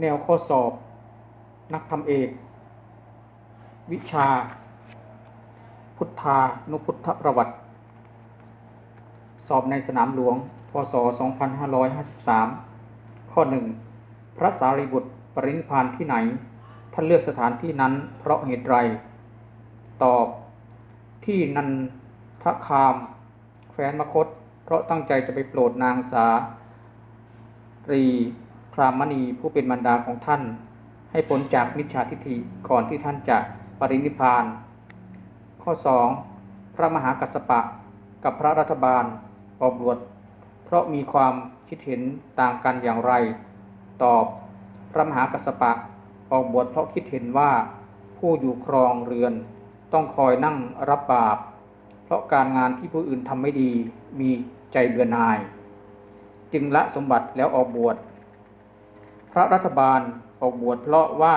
แนวข้อสอบ นักทำเอก วิชา พุทธานุพุทธประวัติ สอบในสนามหลวง พศ 2553 ข้อ 1 พระสารีบุตรปรินิพานที่ไหน ท่านเลือกสถานที่นั้นเพราะเหตุไร ตอบที่นันทคามแคว้นมคต เพราะตั้งใจจะไปโปรดนางสารี พรามณีผู้เป็นมารดาของท่าน ให้พ้นจากมิจฉาทิฏฐิก่อนที่ท่านจะปรินิพาน ข้อ 2 พระมหากัสสปะกับพระรัฐบาลออกบวชเพราะมีความคิดเห็นต่างกันอย่างไร ตอบ พระมหากัสสปะออกบวชเพราะคิดเห็นว่า ผู้อยู่ครองเรือน ต้องคอยนั่งรับบาป เพราะการงานที่ผู้อื่นทำไม่ดีมีใจเบื่อหน่าย จึงละสมบัติแล้วออกบวช พระรัฐบาลออกบวชเพราะว่า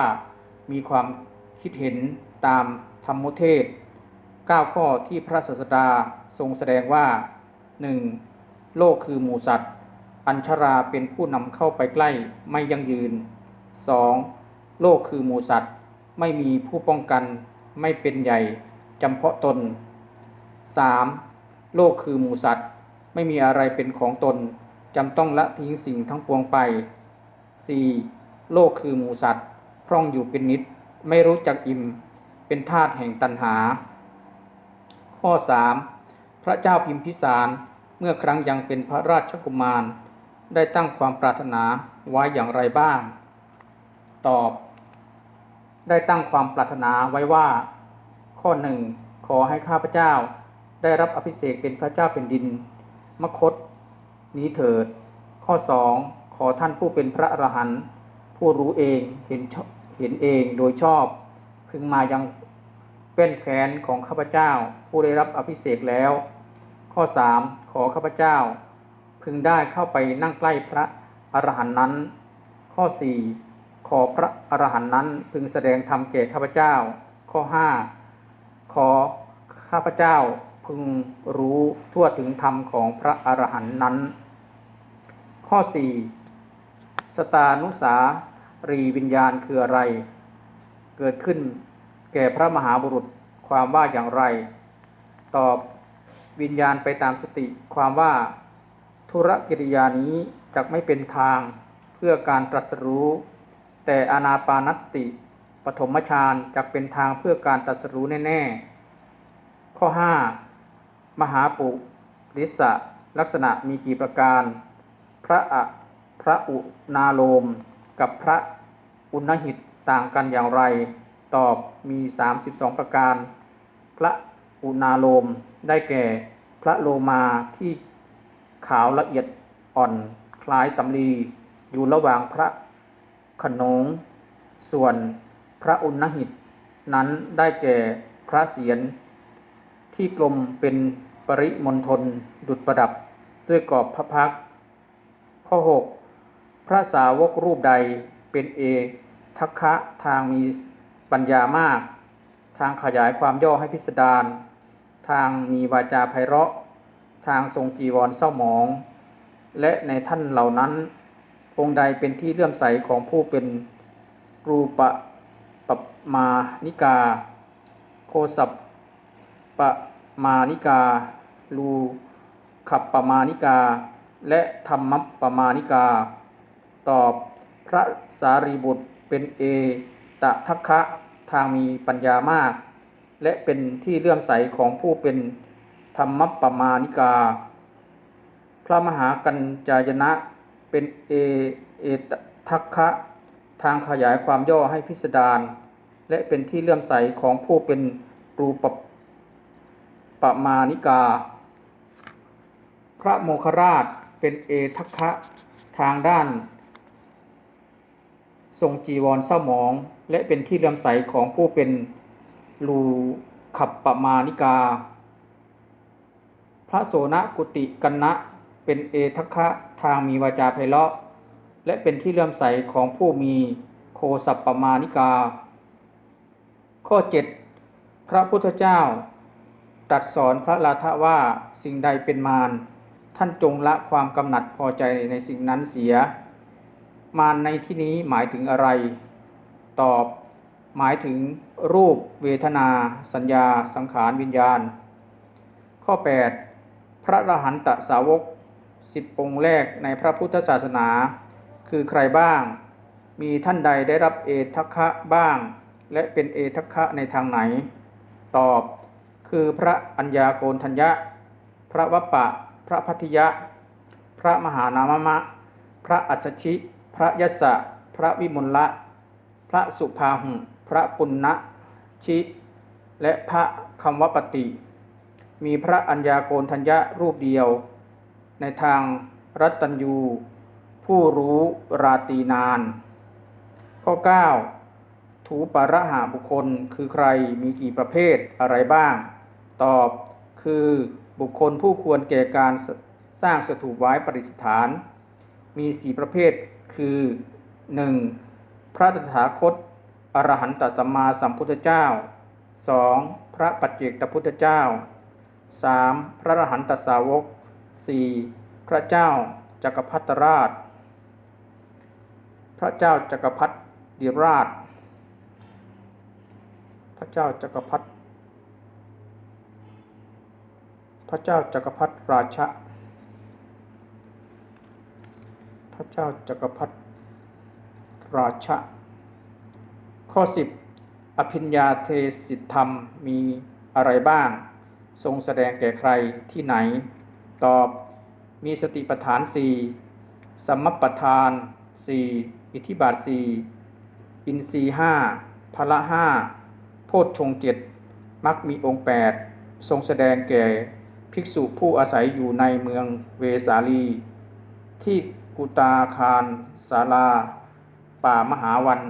มีความคิดเห็นตามธรรมเทศ 9 ข้อที่พระศาสดาทรงแสดงว่า 1. โลกคือหมูสัตว์ อัญชราเป็นผู้นำเข้าไปใกล้ไม่ยั่งยืน 2. โลกคือหมูสัตว์ ไม่มีผู้ป้องกัน ไม่เป็นใหญ่จำเพาะตน 3. โลกคือหมูสัตว์ ไม่มีอะไรเป็นของตนจำต้องละทิ้งสิ่งทั้งปวงไป 4. โลกคือหมูสัตว์ พร่องอยู่เป็นนิด ไม่รู้จักอิ่ม เป็นธาตุแห่งตัณหา ข้อ 3. พระเจ้าพิมพิสารเมื่อครั้งยังเป็นพระราชกุมาร ได้ตั้งความปรารถนาไว้อย่างไรบ้าง ตอบ ได้ตั้งความปรารถนาไว้ว่า ข้อหนึ่งขอให้ข้าพเจ้า ได้รับอภิเษกเป็นพระเจ้าเป็นดิน มคต นี้เถิด ข้อ2 ขอท่านผู้เป็นพระอรหันต์ผู้รู้เองเห็นเห็นเองโดยชอบ พึงมายังเป็นแขนของข้าพเจ้า ผู้ได้รับอภิเษกแล้ว ข้อ 3 ขอข้าพเจ้า พึงได้เข้าไปนั่งใกล้พระอรหันต์นั้น ข้อ 4 ขอพระอรหันต์นั้นพึงแสดงธรรมแก่ข้าพเจ้า ข้อ 5 ขอข้าพเจ้าพึงรู้ทั่วถึงธรรมของพระอรหันต์นั้น ข้อ 4 สตานุสารีวิญญาณคืออะไร เกิดขึ้นแก่พระมหาบุรุษความว่าอย่างไร ตอบวิญญาณไปตามสติความว่าธุรกิริยานี้จะไม่เป็นทางเพื่อการตรัสรู้ แต่อนาปานสติ ปฐมฌานจะเป็นทางเพื่อการตรัสรู้แน่ ๆ ข้อ 5 มหาปุริสะลักษณะมีกี่ประการ พระอ ระอุณาโลม กับพระอุณหิตต่างกันอย่างไร ตอบมี 32 ประการ พระอุณาโลมได้แก่พระโลมาที่ขาวละเอียดอ่อนคล้ายสำลีอยู่ระหว่างพระขนง ส่วนพระอุณหิต นั้นได้แก่พระเศียรที่กลมเป็นปริมณฑลดุดประดับด้วยกรอบพระพักข้อ 6 พระสาวกรูปใดเป็นเอทัคคะทางมีปัญญามาก ทางขยายความย่อให้พิสดารทางมีวาจาไพเราะ ทางทรงจีวรเศร้าหมอง และในท่านเหล่านั้น องค์ใดเป็นที่เลื่อมใสของผู้เป็นรูปะปปมานิกา โคสัปปมานิกา ลูขับปมานิกา และธรรมปมานิกา ตอบพระสารีบุตรเป็นเอตทัคคะทางมีปัญญามาก และเป็นที่เลื่อมใสของผู้เป็นธรรมปมานิกา พระมหากัญจายนะเป็นเอเอตทัคคะทางขยายความย่อให้พิสดารและเป็นที่เลื่อมใสของผู้เป็นรูปปมานิกา พระโมคคราชเป็นเอทัคคะทางด้าน ทรงจีวรเศร้าหมอง และเป็นที่เลื่อมใสของผู้เป็นลูขับปมานิกา พระโสนกุติกันนะเป็นเอทัคะทางมีวาจาไพเราะ และเป็นที่เลื่อมใสของผู้มีโคสัปปมานิกา ข้อ 7 พระพุทธเจ้าตรัสสอนพระลาทะว่าสิ่งใดเป็นมาร ท่านจงละความกำหนัดพอใจในสิ่งนั้นเสีย มารในที่นี้หมายถึงอะไร ตอบ หมายถึงรูปเวทนา สัญญา สังขารวิญญาณ ข้อ 8 พระอรหันตสาวกสิบองค์แรกในพระพุทธศาสนา คือใครบ้าง มีท่านใดได้รับเอทัคคะบ้าง และเป็นเอทัคคะในทางไหน ตอบ คือพระอัญญาโกณทัญญะ พระวัปปะ พระพัทยะ พระมหานามมะพระอัสสชิ พระยศะพระวิมลละ พระสุภาหุพระปุณณะชิ และพระคำวปติ มีพระอัญญาโกณทัญญะรูปเดียว ในทางรัตตัญยู ผู้รู้ราตีนาน ข้อ 9 ถูประหาบุคคลคือใครมีกี่ประเภทอะไรบ้าง ตอบคือบุคคลผู้ควรแก่การสร้างสถูปไว้ประดิษฐาน มีสี่ประเภท คือ 1. พระตถาคต อรหันตสัมมาสัมพุทธเจ้า 2. พระปัจเจกตพุทธเจ้า 3. พระอรหันตสาวก 4. พระเจ้าจักรพรรดิราช พระเจ้าจักรพรรดิราชพระเจ้าจักรพรรดิพระเจ้าจักรพรรดิราชะ พระเจ้าจักรพรรดิราชะข้อ 10 อภิญญาเทศิธรรมมีอะไรบ้าง ทรงแสดงแก่ใครที่ไหน ตอบ มีสติปัฏฐานสี่สัมมปทานสี่อิทธิบาทสี่อินทรีห้าพละห้าโพชฌงเจ็ดมักมีองค์แปดทรงแสดงแก่ภิกษุผู้อาศัยอยู่ในเมืองเวสาลี ที่ กุตาคารสาลา ป่ามหาวัน